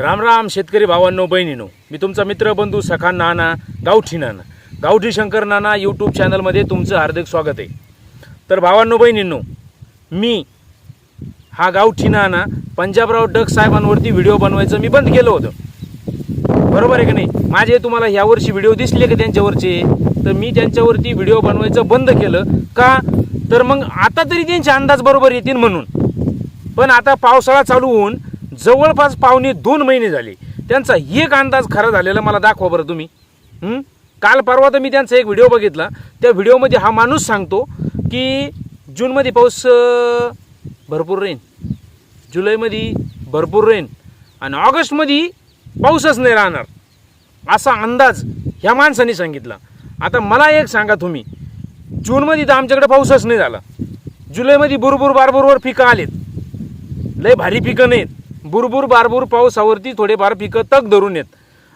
राम राम शेतकरी भावांनो बहिणीनो. मी तुमचा मित्र बंधू सखा नाना गावठी नाना. गावठी शंकर नाना यूट्यूब चॅनलमध्ये तुमचं हार्दिक स्वागत आहे. तर भावांनो बहिणींनो मी हा गावठी नाना पंजाबराव डग साहेबांवरती व्हिडिओ बनवायचं मी बंद केलं होतं. बरोबर आहे की नाही? माझे तुम्हाला ह्यावर्षी व्हिडिओ दिसले का त्यांच्यावरचे? तर मी त्यांच्यावरती व्हिडिओ बनवायचं बंद केलं. का? तर मग आता तरी त्यांचे अंदाज बरोबर येतील म्हणून. पण आता पावसाळा चालू होऊन जवळपास पावणे दोन महिने झाले. त्यांचा एक अंदाज खरा झालेला मला दाखवा बरं तुम्ही. काल परवा तर मी त्यांचा एक व्हिडिओ बघितला. त्या व्हिडिओमध्ये हा माणूस सांगतो की जूनमध्ये पाऊस भरपूर राहीन जुलैमध्ये भरपूर राहीन आणि ऑगस्टमध्ये पाऊसच नाही राहणार. असा अंदाज ह्या माणसाने सांगितला. आता मला एक सांगा तुम्ही. जूनमध्ये तर आमच्याकडे पाऊसच नाही झाला. जुलैमध्ये बुरबुर बारबुरवर पिकं आलेत. लय भारी पिकं नाहीत. बुरबुर बारबुर पावसावरती थोडेफार पिकं तग धरून येत.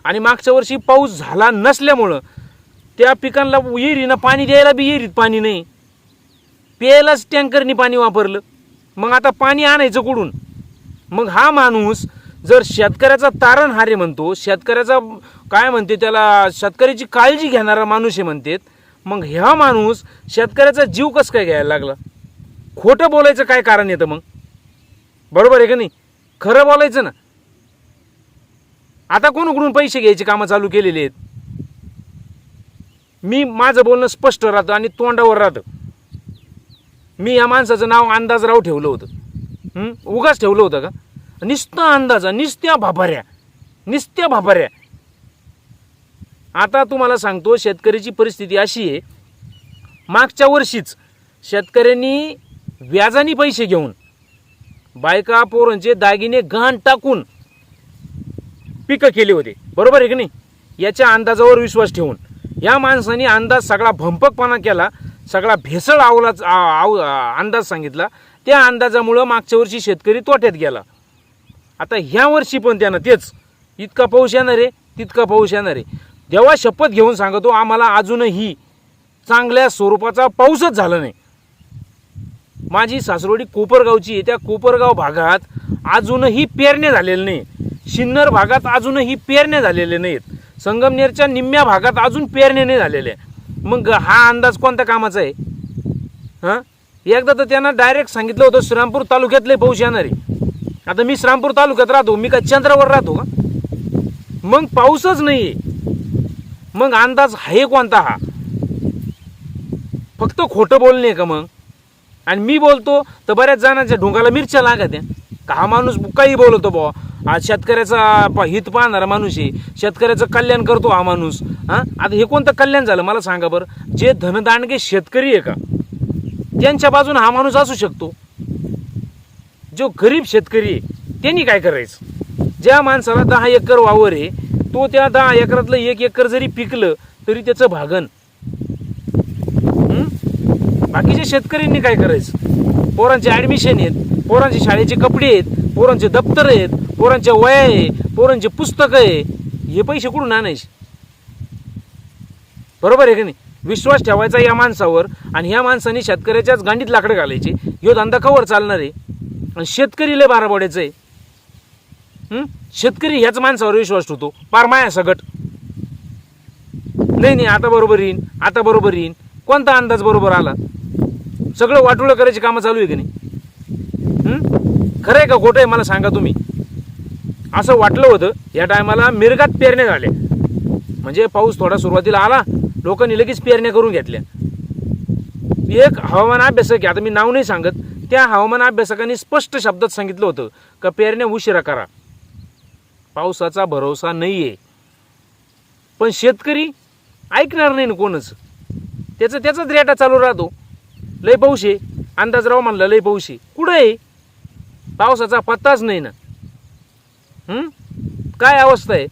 आणि मागच्या वर्षी पाऊस झाला नसल्यामुळं त्या पिकांना विहिरीनं पाणी द्यायला बी विहिरीत पाणी नाही. प्यायलाच टँकरनी पाणी वापरलं. मग आता पाणी आणायचं कुठून? मग हा माणूस जर शेतकऱ्याचा तारण हारे म्हणतो शेतकऱ्याचा काय म्हणते त्याला शेतकऱ्याची काळजी घेणारा माणूस आहे म्हणतात मग ह्या माणूस शेतकऱ्याचा जीव कसं काय घ्यायला लागला? खोटं बोलायचं काय कारण येतं मग? बरोबर आहे का नाही? खरं बोलायचं ना. आता कोणाकडून पैसे घ्यायची कामं चालू केलेली आहेत? मी माझं बोलणं स्पष्ट राहतं आणि तोंडावर राहतं. मी या माणसाचं नाव अंदाजराव ठेवलं होतं. उगाच ठेवलं होतं का? निस्ता अंदाजा निस्त्या भाभाऱ्या. निस्त्या भाभाऱ्या. आता तुम्हाला सांगतो शेतकऱ्याची परिस्थिती अशी आहे. मागच्या वर्षीच शेतकऱ्यांनी व्याजाने पैसे घेऊन बायका पोरांचे दागिने घाण टाकून पिकं केली होते. बरोबर आहे की नाही? याच्या अंदाजावर विश्वास ठेवून. या माणसाने अंदाज सगळा भंपकपणा केला सगळा भेसळ आवलाच आव अंदाज सांगितला. त्या अंदाजामुळं मागच्या वर्षी शेतकरी तोट्यात गेला. आता ह्या वर्षी पण त्यानं तेच. इतका पाऊस येणार आहे तितका पाऊस येणार आहे. देवा शपथ घेऊन सांगतो आम्हाला अजूनही चांगल्या स्वरूपाचा पाऊसच झाला नाही. माझी सासरोडी कोपरगावची आहे. त्या कोपरगाव भागात अजूनही पेरण्या झालेल्या नाही सिन्नर भागात अजूनही पेरण्या झालेल्या नाहीत. संगमनेरच्या निम्म्या भागात अजून पेरण्या नाही झालेल्या. मग हा अंदाज कोणत्या कामाचा आहे? हां? एकदा तर त्यांना डायरेक्ट सांगितलं होतं श्रीरामपूर तालुक्यातले पाऊस येणार आहे. आता मी श्रीरामपूर तालुक्यात राहतो मी का चंद्रावर राहतो का? मग पाऊसच नाही आहे मग अंदाज आहे कोणता हा? फक्त खोटं बोलणे का मग? आणि मी बोलतो तर बऱ्याच जणांच्या ढोंगाला मिरच्या लागत आहे. का हा माणूस काही बोलतो बुवा? आज शेतकऱ्याचा प- हित पाहणारा माणूस आहे. शेतकऱ्याचं कल्याण करतो हा माणूस. हां? आता हे कोणतं कल्याण झालं? मला सांगा बरं. जे धनदांडगे शेतकरी आहे का? त्यांच्या बाजूने हा माणूस असू शकतो. जो गरीब शेतकरी आहे त्यांनी काय करायचं? ज्या माणसाला दहा एकर वावर आहे तो त्या दहा एकरातलं एक एकर जरी पिकलं तरी त्याचं भागन बाकीच्या शेतकऱ्यांनी काय करायचं? पोरांचे ॲडमिशन आहेत पोरांचे शाळेचे कपडे आहेत पोरांचे दप्तर आहेत पोरांच्या वया आहे पोरांचे पुस्तकं आहे. हे पैसे कुठून आणायचे? बरोबर आहे की नाही? विश्वास ठेवायचा या माणसावर आणि ह्या माणसाने शेतकऱ्याच्याच गांडीत लाकडं घालायचे. ह्यो धंदा कवर चालणार आहे. आणि शेतकरी लय बारा पडायचं आहे शेतकरी ह्याच माणसावर विश्वास ठेवतो. पार माया सगट. नाही नाही आता बरोबर येईन आता बरोबर येईन. कोणता अंदाज बरोबर आला? सगळं वाटोळं करायची कामं चालू आहे की नाही? खरं आहे का खोटं आहे? मला सांगा तुम्ही. असं वाटलं होतं या टायमाला मिरगात पेरण्या झाल्या. म्हणजे पाऊस थोडा सुरुवातीला आला लोकांनी लगेच पेरण्या करून घेतल्या. एक हवामान अभ्यासक आता मी नाव नाही सांगत त्या हवामान अभ्यासकांनी स्पष्ट शब्दात सांगितलं होतं का पेरण्या उशिरा करा. पावसाचा भरोसा नाही आहे पण शेतकरी ऐकणार नाही ना कोणच. त्याचं त्याचाच रेटा चालू राहतो. लय पाऊस आहे. अंदाजराव म्हणला लय पाऊस आहे. कुठं आहे? पावसाचा पत्ताच नाही ना. काय अवस्था आहे?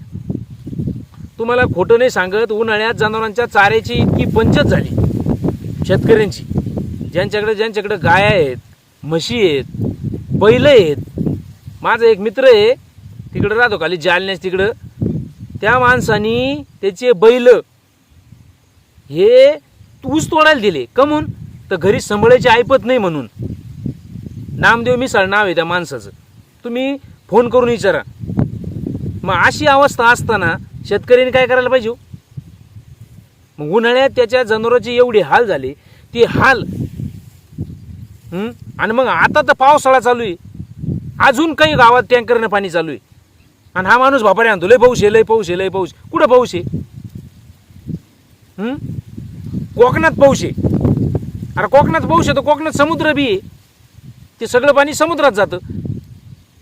तुम्हाला खोटं नाही सांगत उन्हाळ्यात जनावरांच्या चाऱ्याची इतकी पंचत झाली. शेतकऱ्यांची. ज्यांच्याकडे ज्यांच्याकडे गाय आहेत म्हशी आहेत बैल आहेत. माझा एक मित्र आहे तिकडं राहतो खाली जालन्यास तिकडं. त्या माणसानी त्याचे बैल हे ऊस तोडायला दिले. कमून? तर घरी संभळायची ऐपत नाही म्हणून. नामदेव मिसाळ नाव आहे त्या माणसाचं. तुम्ही फोन करून विचारा. मग अशी अवस्था असताना शेतकऱ्यांनी काय करायला पाहिजे हो? मग उन्हाळ्यात त्याच्या जनावरांची एवढी हाल झाली ती हाल आणि मग आता तर पावसाळा चालू आहे. अजून काही गावात टँकरनं पाणी चालू आहे. आणि हा माणूस बापारे आणतो लय पाऊस आहे लय पाऊस आहे लय पाऊस. आहे. कुठं पाऊस आहे? कोकणात पाऊस आहे. अरे कोकणात पाऊस आहे तर कोकणात समुद्र बी आहे. ते सगळं पाणी समुद्रात जातं.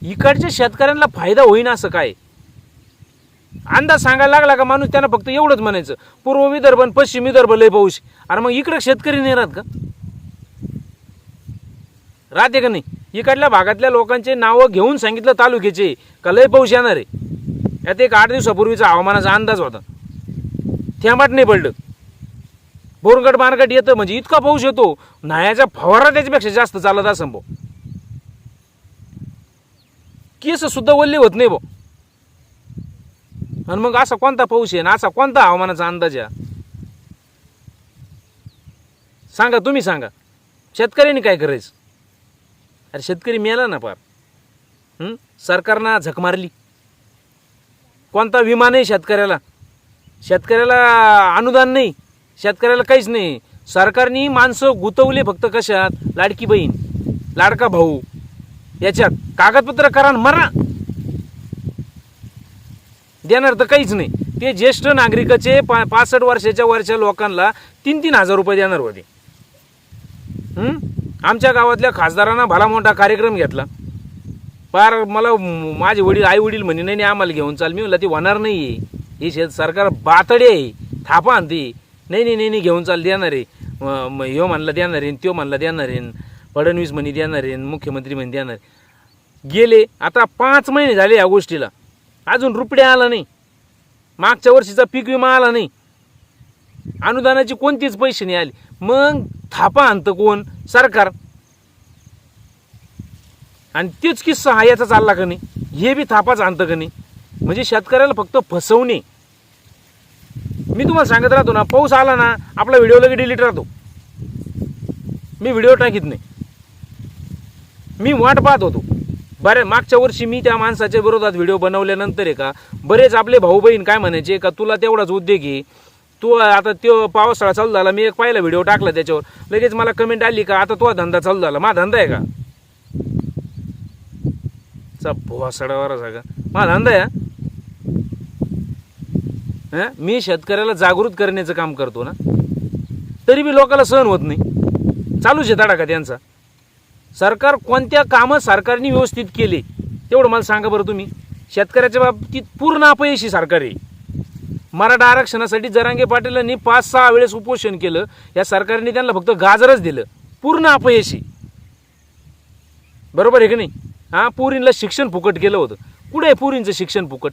इकडच्या शेतकऱ्यांना फायदा होईना असं काय? अंदाज सांगायला लागला का माणूस त्यांना फक्त एवढंच म्हणायचं पूर्व विदर्भ आणि पश्चिम विदर्भ लय पाऊस अरे मग इकडे शेतकरी नाही राहत का? राहते का नाही? इकडल्या भागातल्या लोकांचे नावं घेऊन सांगितलं तालुक्याचे का लय पाऊस येणार आहे? यात एक आठ दिवसापूर्वीचा हवामानाचा अंदाज होता. थेंबाट नाही पडलं. बोरगड मार्गट येतं म्हणजे इतका पाऊस येतो. नायाचा फवारा त्याच्यापेक्षा जास्त चालत असं भाऊ केस सुद्धा वल्ले होत नाही भाऊ आणि मग असा कोणता पाऊस आहे ना असा कोणता हवामानाचा अंदाज आहे? सांगा तुम्ही सांगा. शेतकऱ्यांनी काय करायचं? अरे शेतकरी मेला ना पार. सरकारनं झक मारली. कोणता विमा नाही शेतकऱ्याला. शेतकऱ्याला अनुदान नाही. शेतकऱ्याला काहीच नाही. सरकारने माणसं गुतवले फक्त कशात? लाडकी बहीण लाडका भाऊ. याच्यात कागदपत्र करा मरा. देणार तर काहीच नाही. ते ज्येष्ठ नागरिकाचे पा पासष्ट वर्षाच्या वरच्या लोकांना तीन तीन हजार रुपये देणार होते. आमच्या गावातल्या खासदारांना भला मोठा कार्यक्रम घेतला. पार मला माझे वडील आई वडील म्हणे नाही नाही, आम्हाला घेऊन चाल. मी म्हणलं ते होणार नाही आहे हे शेत सरकार बातडे आहे. थापा आणते नाही नाही नाही नाही घेऊन चाल देणार आहे. म- ह्यो म्हणला देणार आहे त्यो म्हणला देणार आहे फडणवीस म्हणे देणार आहे मुख्यमंत्री म्हणे देणार आहे. गेले आता पाच महिने झाले या गोष्टीला. अजून रुपड्या आला नाही. मागच्या वर्षीचा पीक विमा आला नाही. अनुदानाची कोणतीच पैसे नाही आले. मग थापा आणतं कोण? सरकार. आणि तेच किस्सा हा याचा चालला का नाही? हे बी थापाच आणतं का नाही? म्हणजे शेतकऱ्याला फक्त फसवणे. मी तुम्हाला सांगत राहतो ना पाऊस आला ना आपला व्हिडिओ लगे डिलीट राहतो. मी व्हिडिओ टाकीत नाही. मी वाट पाहत होतो. बरे मागच्या वर्षी मी त्या माणसाच्या विरोधात व्हिडिओ बनवल्यानंतर आहे का बरेच आपले भाऊ बहीण काय म्हणायचे का तुला तेवढाच उद्योग आहे? तू आता तो पावसाळा चालू झाला मी एक पहिला व्हिडिओ टाकला त्याच्यावर. लगेच मला कमेंट आली का आता तो धंदा चालू झाला. माझा धंदा आहे का? चा भुवा सडावारा सगळा मा धंदा आहे हां? मी शेतकऱ्याला जागृत करण्याचं काम करतो ना तरी बी लोकाला सहन होत नाही. चालूच आहे तडाखा त्यांचा. सरकार कोणत्या कामं सरकारने व्यवस्थित केले तेवढं मला सांगा बरं तुम्ही. शेतकऱ्याच्या बाबतीत पूर्ण अपयशी सरकार आहे. मराठा आरक्षणासाठी जरांगे पाटीलांनी पाच सहा वेळेस उपोषण केलं या सरकारने त्यांना फक्त गाजरच दिलं. पूर्ण अपयशी. बरोबर आहे की नाही? हां पुरींला शिक्षण फुकट केलं होतं. कुठे आहे पुरींचं शिक्षण फुकट?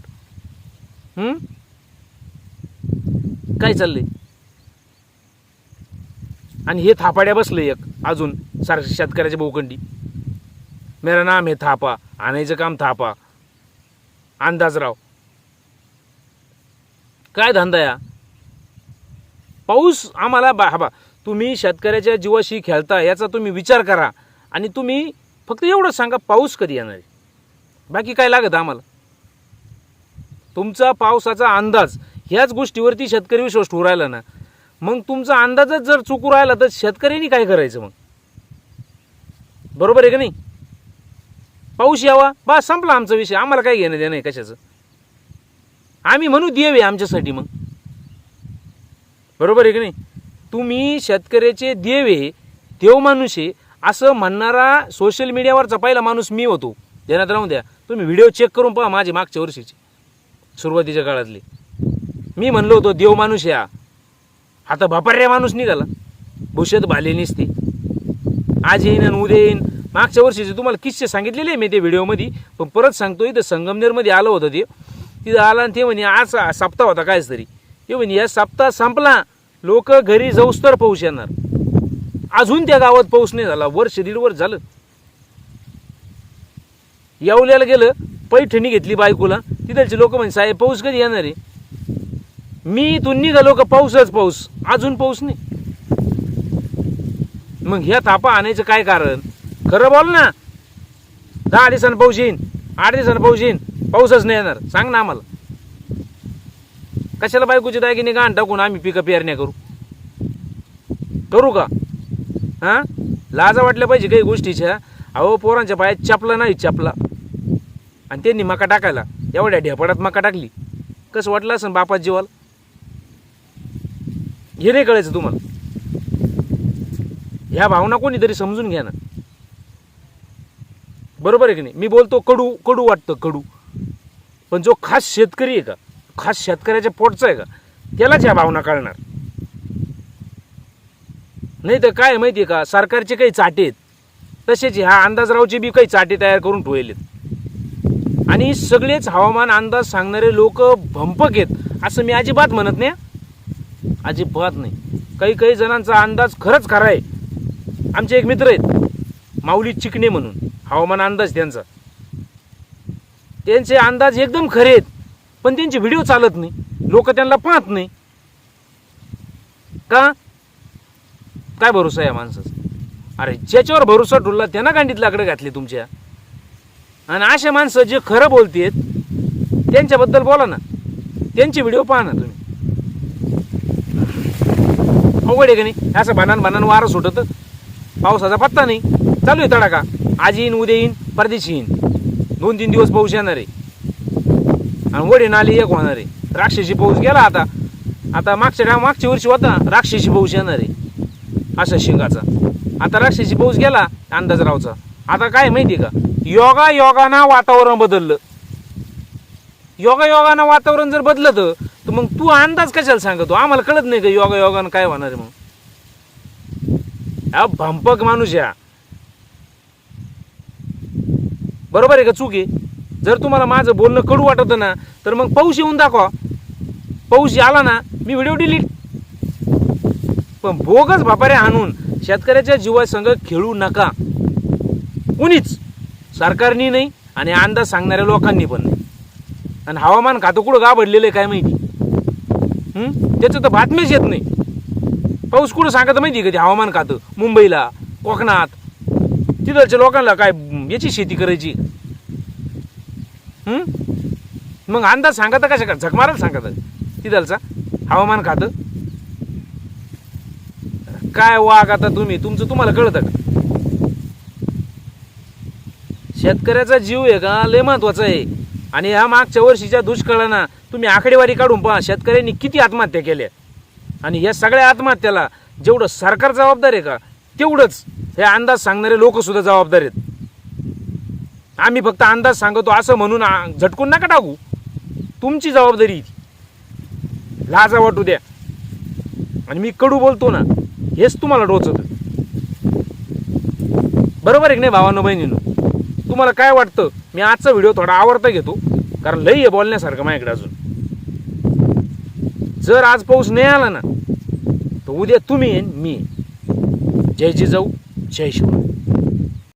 काय चाललंय? आणि हे थापाड्या बसले एक अजून सार शेतकऱ्याच्या बोकंडी मेरा नाम हे थापा आणायचं काम थापा. अंदाजराव. काय धंदा या? पाऊस आम्हाला बा हा बा तुम्ही शेतकऱ्याच्या जीवाशी खेळता याचा तुम्ही विचार करा. आणि तुम्ही फक्त एवढं सांगा पाऊस कधी येणार आहे? बाकी काय लागत आम्हाला? तुमचा पावसाचा अंदाज ह्याच गोष्टीवरती शेतकरी विश्वास ठेवू राहिला ना मग तुमचा अंदाजच जर चुकू राहिला तर शेतकऱ्यांनी काय करायचं मग? बरोबर आहे का नाही? पाऊस यावा बा संपला आमचा विषय. आम्हाला काय घेणं देणं आहे कशाचं? आम्ही म्हणू देवे आमच्यासाठी मग. बरोबर आहे की नाही? तुम्ही शेतकऱ्याचे देवे देव माणूस आहे असं म्हणणारा सोशल मीडियावरचा पहिला माणूस मी होतो. देण्यात राहून द्या. तुम्ही व्हिडिओ चेक करून पहा माझे मागच्या वर्षीचे सुरुवातीच्या काळातले. मी म्हणलो होतो देव माणूस या. आता भपार्या माणूस निघाला. भूषत भाले निसते. आज येईन आणि उद्या येईन. मागच्या वर्षीचे तुम्हाला किस्से सांगितलेले आहे मी ते व्हिडिओमध्ये पण परत सांगतो इथं संगमनेरमध्ये आलं होतं ते. तिथं आला आणि ते म्हणे आज सप्ताह होता कायच तरी. ते म्हणे या सप्ताह संपला. लोक घरी जाऊस तर पाऊस येणार. अजून त्या गावात पाऊस नाही झाला. वर्ष दीड वर्ष झालं. यावल्याला गेलं पैठणी घेतली बायकोला. तिथलचे लोक म्हणजे साहेब पाऊस कधी येणार आहे? मी इथून निघालो का पाऊसच पाऊस. अजून पाऊस नाही. मग ह्या थापा आणायचं काय कारण? खरं बोल ना. दहा दिवसानं पाऊस येईन आठ दिवसानं पाऊस येईन पाऊसच नाही येणार. सांग ना आम्हाला. कशाला बायकोची दागिने गाण टाकून आम्ही पिकं पेरण्या करू? करू का? हां? लाजा वाटल्या पाहिजे काही गोष्टीच्या. अहो पोरांच्या पायात चपला नाही चपला. आणि त्यांनी मका टाकायला. एवढ्या ढेपडात मका टाकली. कसं वाटलं असं बापात जीवाला? हे नाही कळायचं तुम्हाला. ह्या भावना कोणीतरी समजून घ्या ना बरोबर आहे की नाही? मी बोलतो कडू कडू वाटतं कडू. पण जो खास शेतकरी आहे का? खास शेतकऱ्याच्या पोटचा आहे का? त्यालाच ह्या भावना कळणार. नाही तर काय माहिती आहे का? सरकारचे काही चाटे आहेत. तसेच ह्या अंदाजरावचे बी काही चाटे तयार करून ठेवलेत. आणि सगळेच हवामान अंदाज सांगणारे लोक भंपक आहेत असं मी अजिबात म्हणत नाही अजिबात नाही. काही काही जणांचा अंदाज खरंच खरा आहे. आमचे एक मित्र आहेत. माऊली चिकणे म्हणून. हवामान अंदाज त्यांचा. त्यांचे अंदाज एकदम खरे आहेत. पण त्यांचे व्हिडिओ चालत नाही. लोक त्यांना पाहत नाही. का? काय भरोसा आहे या माणसाचा? अरे ज्याच्यावर भरोसा ठुलला त्यांना गांडीत लाकडं घातले तुमच्या. आणि असे माणसं जे खरं बोलतेत त्यांच्याबद्दल बोला ना. त्यांचे व्हिडिओ पहा ना तुम्ही. अवघड आहे का नाही? असं बनान बनान वारं सुटत. पावसाचा पत्ता नाही. चालू आहे तडाखा. आज येईन उद्या येईन परदेशी येईन. दोन तीन दिवस पाऊस येणार आहे. आणि वडे नाली एक होणार आहे. राक्षसी पाऊस गेला आता. आता मागच्या टाइम मागच्या वर्षी होता राक्षसी पाऊस येणार आहे. असा शिंगाचा. आता राक्षसी पाऊस गेला अंदाजरावचा. आता काय माहिती का? योगा योगानं वातावरण बदललं. योगा योगानं वातावरण जर बदललं तर मग तू अंदाज कशाला सांगतो? आम्हाला कळत नाही का योगा योगानं काय होणार आहे मग? हा भंपक माणूस या. बरोबर आहे का चूक आहे? जर तुम्हाला माझं बोलणं कडू वाटतं ना तर मग पाऊस येऊन दाखवा. पाऊस आला ना मी व्हिडिओ डिलीट. पण बोगस भापारे आणून शेतकऱ्याच्या जीवासंग खेळू नका. कुणीच. सरकारनी नाही आणि अंदाज सांगणाऱ्या लोकांनी पण नाही. आणि हवामान खातं कुठं गाभडलेलं आहे काय माहिती? त्याचं तर बातमीच येत नाही. पाऊस कुठं सांगत माहिती आहे का ते हवामान खातं? मुंबईला कोकणात. तिथलच्या लोकांना काय याची शेती करायची? मग अंदाज सांगता कशा का झक सांगत सांगता? तिथलचा हवामान खातं? काय वाघ आता तुम्ही? तुमचं तुम्हाला कळतं का? शेतकऱ्याचा जीव आहे का? लय महत्त्वाचा आहे. आणि ह्या मागच्या वर्षीच्या दुष्काळानं तुम्ही आकडेवारी काढून पहा शेतकऱ्यांनी किती आत्महत्या केल्या आणि या सगळ्या आत्महत्याला जेवढं सरकार जबाबदार आहे का तेवढंच हे अंदाज सांगणारे लोकसुद्धा जबाबदार आहेत. आम्ही फक्त अंदाज सांगतो असं म्हणून झटकून नका टाकू. तुमची जबाबदारी लाजा वाटू द्या. आणि मी कडू बोलतो ना हेच तुम्हाला टोचत बरोबर आहे की नाही भावानं बहिणीनो? तुम्हाला काय वाटतं? मी आजचा व्हिडिओ थोडा आवडता घेतो कारण लई आहे बोलण्यासारखं माझ्याकडे अजून. जर आज पाऊस नाही आला ना तर उद्या तुम्ही येईन मी. जय जिजाऊ जय शिवराय.